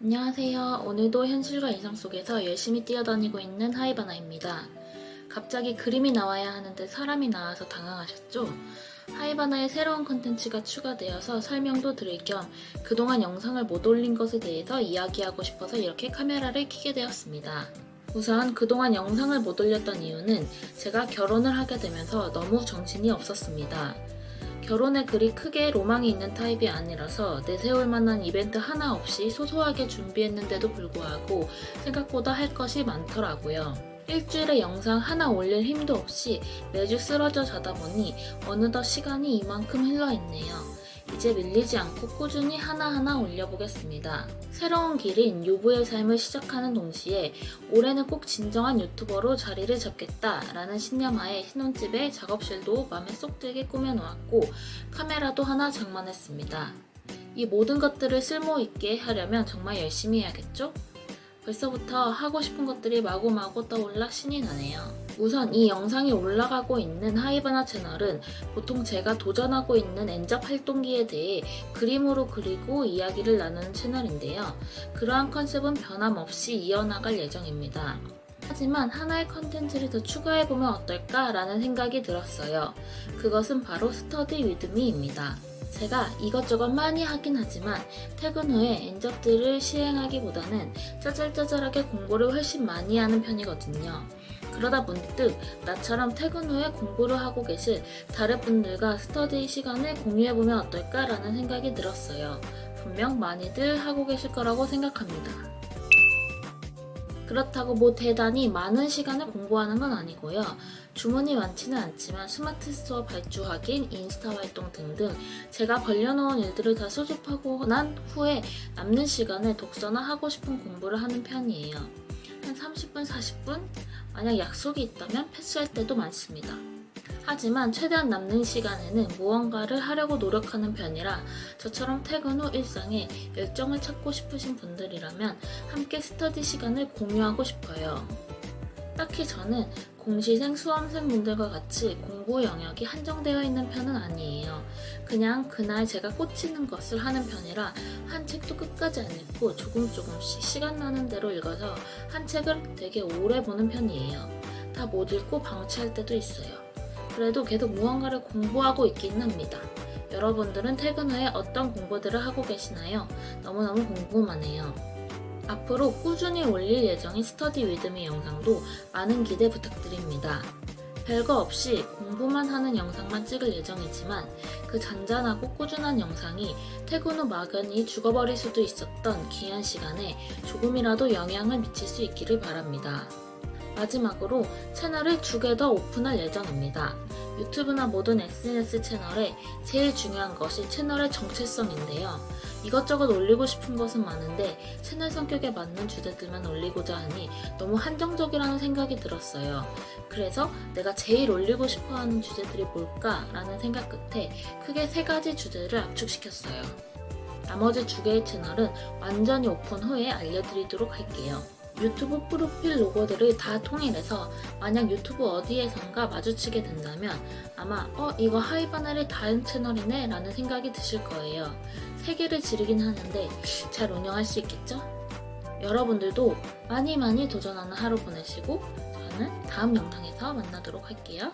안녕하세요. 오늘도 현실과 이상 속에서 열심히 뛰어다니고 있는 하이바나입니다. 갑자기 그림이 나와야 하는데 사람이 나와서 당황하셨죠? 하이바나의 새로운 컨텐츠가 추가되어서 설명도 드릴 겸 그동안 영상을 못 올린 것에 대해서 이야기하고 싶어서 이렇게 카메라를 켜게 되었습니다. 우선 그동안 영상을 못 올렸던 이유는 제가 결혼을 하게 되면서 너무 정신이 없었습니다. 결혼에 그리 크게 로망이 있는 타입이 아니라서 내세울 만한 이벤트 하나 없이 소소하게 준비했는데도 불구하고 생각보다 할 것이 많더라고요. 일주일에 영상 하나 올릴 힘도 없이 매주 쓰러져 자다 보니 어느덧 시간이 이만큼 흘러 있네요. 이제 밀리지 않고 꾸준히 하나하나 올려보겠습니다. 새로운 길인 유부의 삶을 시작하는 동시에 올해는 꼭 진정한 유튜버로 자리를 잡겠다라는 신념하에 신혼집에 작업실도 마음에 쏙 들게 꾸며놓았고 카메라도 하나 장만했습니다. 이 모든 것들을 쓸모 있게 하려면 정말 열심히 해야겠죠? 벌써부터 하고 싶은 것들이 마구마구 떠올라 신이 나네요. 우선 이 영상이 올라가고 있는 하이바나 채널은 보통 제가 도전하고 있는 엔잡 활동기에 대해 그림으로 그리고 이야기를 나누는 채널인데요. 그러한 컨셉은 변함없이 이어나갈 예정입니다. 하지만 하나의 컨텐츠를 더 추가해보면 어떨까라는 생각이 들었어요. 그것은 바로 스터디 위드미입니다. 제가 이것저것 많이 하긴 하지만 퇴근 후에 엔잡들을 시행하기보다는 짜잘짜잘하게 공부를 훨씬 많이 하는 편이거든요. 그러다 문득 나처럼 퇴근 후에 공부를 하고 계실 다른 분들과 스터디 시간을 공유해보면 어떨까라는 생각이 들었어요. 분명 많이들 하고 계실 거라고 생각합니다. 그렇다고 뭐 대단히 많은 시간을 공부하는 건 아니고요. 주문이 많지는 않지만 스마트 스토어 발주 확인, 인스타 활동 등등 제가 벌려놓은 일들을 다 수집하고 난 후에 남는 시간에 독서나 하고 싶은 공부를 하는 편이에요. 한 30분, 40분? 만약 약속이 있다면 패스할 때도 많습니다. 하지만 최대한 남는 시간에는 무언가를 하려고 노력하는 편이라 저처럼 퇴근 후 일상에 열정을 찾고 싶으신 분들이라면 함께 스터디 시간을 공유하고 싶어요. 딱히 저는 공시생, 수험생분들과 같이 공부 영역이 한정되어 있는 편은 아니에요. 그냥 그날 제가 꽂히는 것을 하는 편이라 한 책도 끝까지 안 읽고 조금 조금씩 시간 나는 대로 읽어서 한 책을 되게 오래 보는 편이에요. 다 못 읽고 방치할 때도 있어요. 그래도 계속 무언가를 공부하고 있긴 합니다. 여러분들은 퇴근 후에 어떤 공부들을 하고 계시나요? 너무너무 궁금하네요. 앞으로 꾸준히 올릴 예정인 스터디 위드미 영상도 많은 기대 부탁드립니다. 별거 없이 공부만 하는 영상만 찍을 예정이지만 그 잔잔하고 꾸준한 영상이 퇴근 후 막연히 죽어버릴 수도 있었던 귀한 시간에 조금이라도 영향을 미칠 수 있기를 바랍니다. 마지막으로 채널을 두 개 더 오픈할 예정입니다. 유튜브나 모든 SNS 채널에 제일 중요한 것이 채널의 정체성인데요. 이것저것 올리고 싶은 것은 많은데 채널 성격에 맞는 주제들만 올리고자 하니 너무 한정적이라는 생각이 들었어요. 그래서 내가 제일 올리고 싶어 하는 주제들이 뭘까라는 생각 끝에 크게 세 가지 주제를 압축시켰어요. 나머지 두 개의 채널은 완전히 오픈 후에 알려드리도록 할게요. 유튜브 프로필 로고들을 다 통일해서 만약 유튜브 어디에선가 마주치게 된다면 아마 어 이거 하이바나의 다른 채널이네 라는 생각이 드실 거예요. 세 개를 지르긴 하는데 잘 운영할 수 있겠죠? 여러분들도 많이 많이 도전하는 하루 보내시고 저는 다음 영상에서 만나도록 할게요.